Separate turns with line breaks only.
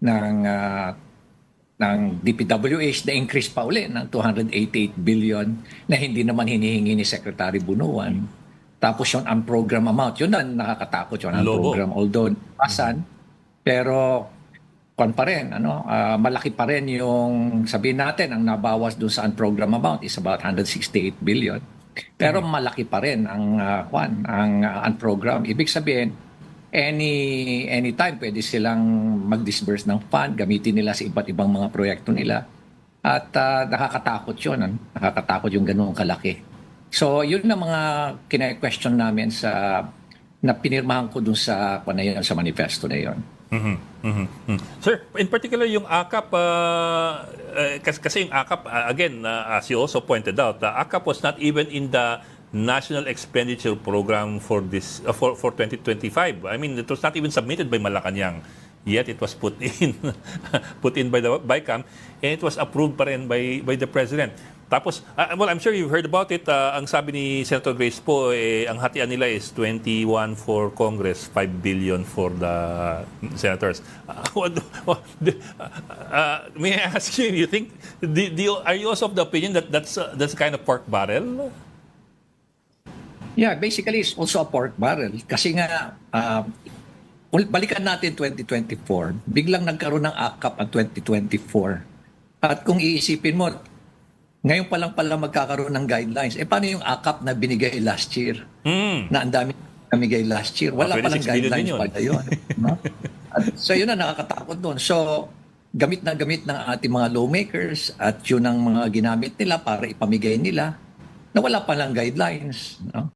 ng ah, ng DPWH na increase pa uli ng 288 billion na hindi naman hinihingi ni Secretary Bunuan. Tapos yung unprogram amount, yun ang nakakatakot yun, unprogram. Although, pasan, pero kon pa rin, ano, ah, malaki pa rin yung sabihin natin, ang nabawas dun sa unprogram amount is about 168 billion. Pero malaki pa rin ang uh, kwan, ang ah, unprogram. Ibig sabihin, any anytime pwede silang mag-disburse ng fund, gamitin nila sa iba't ibang mga proyekto nila. At ah, nakakatakot 'yun, ano? nakakatakot yung ganoong kalaki. So, yun na mga kina-question namin sa na pinirmahan ko dun sa na yun, sa manifesto na yun.
Mhm, mhm, mhm. Sir, in particular yung AKAP, uh, uh, kasi, yung AKAP, uh, again, uh, as you also pointed out, the AKAP was not even in the National Expenditure Program for this uh, for for 2025. I mean, it was not even submitted by Malacanang. Yet it was put in put in by the BICAM and it was approved pa rin by by the president. Tapos, uh, well, I'm sure you've heard about it. Uh, ang sabi ni Senator Grace po, eh, ang hatian nila is 21 for Congress, 5 billion for the senators. Uh, what, what, uh, may I ask you, you think, do, do you, are you also of the opinion that that's, uh, that's kind of pork barrel?
Yeah, basically it's also a pork barrel. Kasi nga, uh, balikan natin 2024, biglang nagkaroon ng AKAP ang 2024. At kung iisipin mo, ngayon pa lang pala magkakaroon ng guidelines. Eh paano yung AKAP na binigay last year?
Hmm.
Na ang dami namigay last year. Wala
Ah,
pa lang
6 billion din
guidelines pala yun. no? At, so yun na nakakatakot doon. So gamit na gamit ng ating mga lawmakers at yun ang mga ginamit nila para ipamigay nila na wala pa lang guidelines. No?